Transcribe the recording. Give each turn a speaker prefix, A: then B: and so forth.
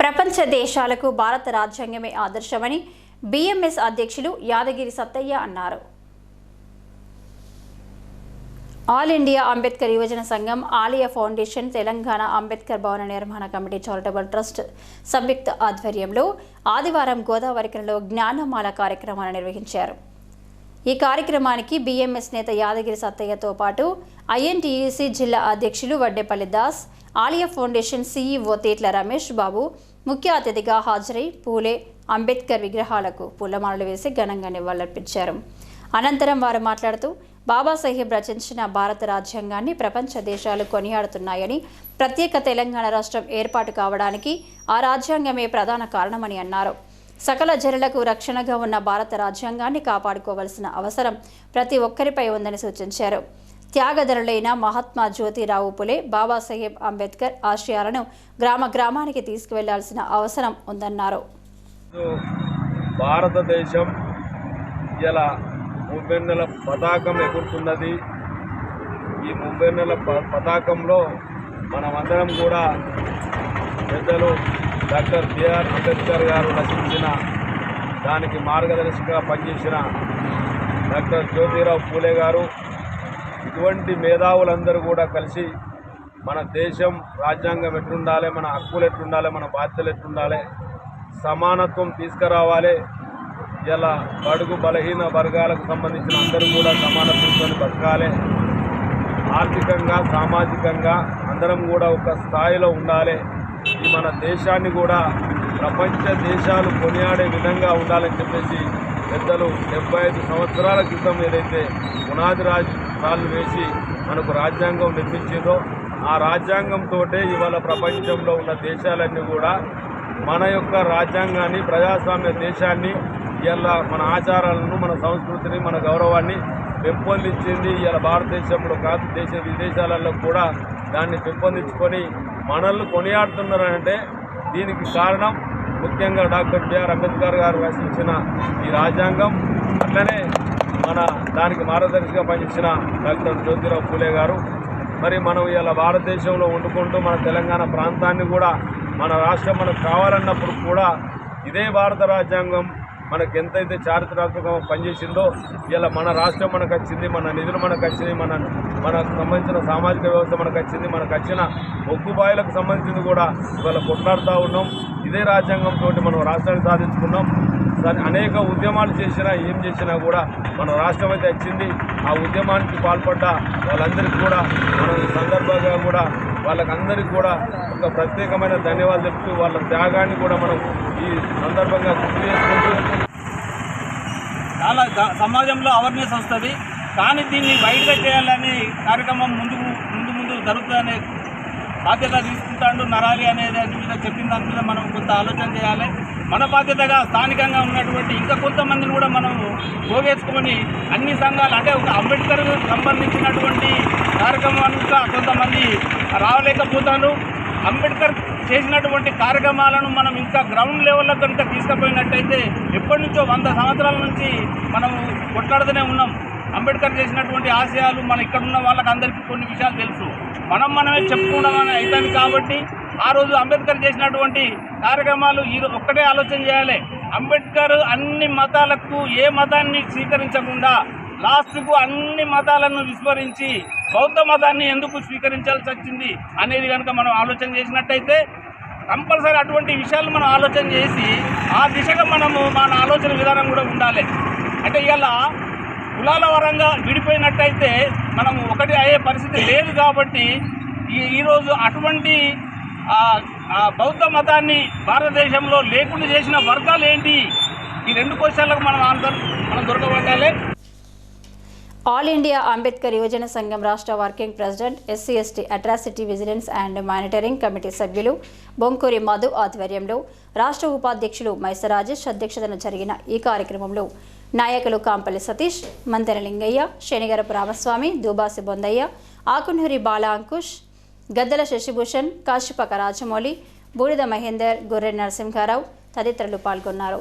A: ప్రపంచ దేశాలకు భారత రాజ్యాంగమే ఆదర్శమని బీఎంఎస్ అధ్యక్షులు యాదగిరి సత్తయ్య అన్నారు. ఆల్ ఇండియా అంబేద్కర్ యువజన సంఘం ఆలయ ఫౌండేషన్ తెలంగాణ అంబేద్కర్ భవన నిర్మాణ కమిటీ చారిటబుల్ ట్రస్ట్ సంయుక్త ఆధ్వర్యంలో ఆదివారం గోదావరికరలో జ్ఞానమాల కార్యక్రమాన్ని నిర్వహించారు. ఈ కార్యక్రమానికి బీఎంఎస్ నేత యాదగిరి సత్తయ్యతో పాటు ఐఎన్టీయూసీ జిల్లా అధ్యక్షులు వడ్డేపల్లి దాస్ ఆలియా ఫౌండేషన్ సీఈఓ తేట్ల రమేష్ బాబు ముఖ్య అతిథిగా హాజరై పూలే అంబేద్కర్ విగ్రహాలకు పూలమాలలు వేసి ఘనంగా నివాళులర్పించారు. అనంతరం వారు మాట్లాడుతూ బాబాసాహెబ్ రచించిన భారత రాజ్యాంగాన్ని ప్రపంచ దేశాలు కొనియాడుతున్నాయని ప్రత్యేక తెలంగాణ రాష్ట్రం ఏర్పాటు కావడానికి ఆ రాజ్యాంగమే ప్రధాన కారణమని అన్నారు. సకల జనులకు రక్షణగా ఉన్న భారత రాజ్యాంగాన్ని కాపాడుకోవాల్సిన అవసరం ప్రతి ఒక్కరిపై ఉందని సూచించారు. త్యాగధరులైన మహాత్మా జ్యోతిరావు పులే బాబాసాహెబ్ అంబేద్కర్ ఆశయాలను గ్రామ గ్రామానికి తీసుకువెళ్ళాల్సిన అవసరం ఉందన్నారు.
B: భారతదేశం ఇలా మువ్వెన్నెల పతాకం ఎగురుతున్నది. ఈ ముప్పై ప- పతాకంలో మనమందరం కూడా పెద్దలు డాక్టర్ బిఆర్ అంబేద్కర్ గారు రచించిన దానికి మార్గదర్శిగా పనిచేసిన డాక్టర్ జ్యోతిరావు పూలే గారు ఇటువంటి మేధావులందరూ కూడా కలిసి మన దేశం రాజ్యాంగం ఎట్లుండాలి మన హక్కులు ఎట్లుండాలి మన బాధ్యతలు ఎట్లుండాలి సమానత్వం తీసుకురావాలి. ఇలా బడుగు బలహీన వర్గాలకు సంబంధించిన అందరూ కూడా సమానత్వంతో బతకాలి. ఆర్థికంగా సామాజికంగా అందరం కూడా ఒక స్థాయిలో ఉండాలి. మన దేశాన్ని కూడా ప్రపంచ దేశాలు కొనియాడే విధంగా ఉండాలని చెప్పేసి పెద్దలు డెబ్బై ఐదు సంవత్సరాల క్రితం ఏదైతే పునాది రాజు రాళ్ళు వేసి మనకు రాజ్యాంగం నిర్మించిందో ఆ రాజ్యాంగంతో ఇవాళ ప్రపంచంలో ఉన్న దేశాలన్నీ కూడా మన యొక్క రాజ్యాంగాన్ని ప్రజాస్వామ్య దేశాన్ని ఇలా మన ఆచారాలను మన సంస్కృతిని మన గౌరవాన్ని పెంపొందించింది ఇలా భారతదేశంలో కాదు దేశ విదేశాలలో కూడా దాన్ని పెంపొందించుకొని మనల్ని కొనియాడుతున్నారంటే దీనికి కారణం ముఖ్యంగా డాక్టర్ బిఆర్ అంబేద్కర్ గారు రచించిన ఈ రాజ్యాంగం. అట్లనే మన దానికి మార్గదర్శిగా పనిచేసిన డాక్టర్ జ్యోతిరావు పూలే గారు. మరి మనం ఇలా భారతదేశంలో వండుకుంటూ మన తెలంగాణ ప్రాంతాన్ని కూడా మన రాష్ట్రం మనకు కావాలన్నప్పుడు కూడా ఇదే భారత రాజ్యాంగం మనకు ఎంతైతే చారిత్రాత్మకంగా పనిచేసిందో ఇలా మన రాష్ట్రం మనకు వచ్చింది మన నిధులు మనకు వచ్చినాయి మన మనకు సంబంధించిన సామాజిక వ్యవస్థ మనకు వచ్చింది మనకు వచ్చిన ఒగ్గుబాయిలకు సంబంధించింది కూడా ఇవాళ కొట్లాడుతూ ఉన్నాం. ఇదే రాజ్యాంగంతో మనం రాష్ట్రాన్ని సాధించుకున్నాం. దాని అనేక ఉద్యమాలు చేసినా ఏం చేసినా కూడా మన రాష్ట్రం అయితే వచ్చింది. ఆ ఉద్యమానికి పాల్పడ్డ వాళ్ళందరికీ కూడా మనం సందర్భంగా కూడా వాళ్ళకందరికీ కూడా ఒక ప్రత్యేకమైన ధన్యవాదాలు చెప్తూ వాళ్ళ త్యాగాన్ని కూడా మనం ఈ సందర్భంగా గుర్తు చేసుకుంటూ
C: చాలా సమాజంలో అవేర్నెస్ వస్తుంది. కానీ దీన్ని వైడ్గా చేయాలనే కార్యక్రమం ముందుకు ముందు ముందు జరుగుతుందనే బాధ్యత తీసుకుంటాడు నరాలి అనేది దాని మీద చెప్పిన దాని మీద మనం కొంత ఆలోచన చేయాలి. మన బాధ్యతగా స్థానికంగా ఉన్నటువంటి ఇంకా కొంతమందిని కూడా మనం పోగేసుకొని అన్ని సంఘాలు అంటే ఒక అంబేద్కర్ సంబంధించినటువంటి కార్యక్రమానికి కొంతమంది రావలేకపోతారు. అంబేద్కర్ చేసినటువంటి కార్యక్రమాలను మనం ఇంకా గ్రౌండ్ లెవెల్లో కనుక తీసుకుపోయినట్టయితే ఎప్పటి నుంచో వంద సంవత్సరాల నుంచి మనం కొట్లాడుతూనే ఉన్నాం. అంబేద్కర్ చేసినటువంటి ఆశయాలు మన ఇక్కడ ఉన్న వాళ్ళకి అందరికీ కొన్ని విషయాలు తెలుసు. మనం మనమే చెప్పుకోవడం అని అవుతుంది కాబట్టి ఆ రోజు అంబేద్కర్ చేసినటువంటి కార్యక్రమాలు ఈ ఒక్కటే ఆలోచన చేయాలి. అంబేద్కర్ అన్ని మతాలకు ఏ మతాన్ని స్వీకరించకుండా లాస్ట్కు అన్ని మతాలను విస్మరించి బౌద్ధ మతాన్ని ఎందుకు స్వీకరించాల్సి వచ్చింది అనేది కనుక మనం ఆలోచన చేసినట్టయితే కంపల్సరీ అటువంటి విషయాలు మనం ఆలోచన చేసి ఆ దిశగా మనము మన ఆలోచన విధానం కూడా ఉండాలి. అంటే ఇలా కులాల వరంగా విడిపోయినట్టయితే మనం ఒకటి అయ్యే పరిస్థితి లేదు కాబట్టి ఈ ఈరోజు అటువంటి బౌద్ధ మతాన్ని భారతదేశంలో లేకుండా చేసిన వర్గాలు ఏంటి? ఈ రెండు క్వశ్చన్లకు మనం ఆన్సర్ మనం దొరకబడాలి
A: ఆల్ ఇండియా అంబేద్కర్ యువజన సంఘం రాష్ట్ర working president SC ST atrocity vigilance and monitoring committee సభ్యులు బొంకూరి మధు ఆధ్వర్యంలో రాష్ట్ర ఉపాధ్యక్షులు మైస రాజేష్ అధ్యక్షతన జరిగిన ఈ కార్యక్రమంలో నాయకులు కాంపల్లి సతీష్ మంతెన లింగయ్య శనిగరపు రామస్వామి దూబాసి బొందయ్య ఆకునూరి బాల అంకుష్ గద్దల శశిభూషణ్ కాశీపక రాజమౌళి బూడిద మహేందర్ గొర్రె నరసింహారావు తదితరులు పాల్గొన్నారు.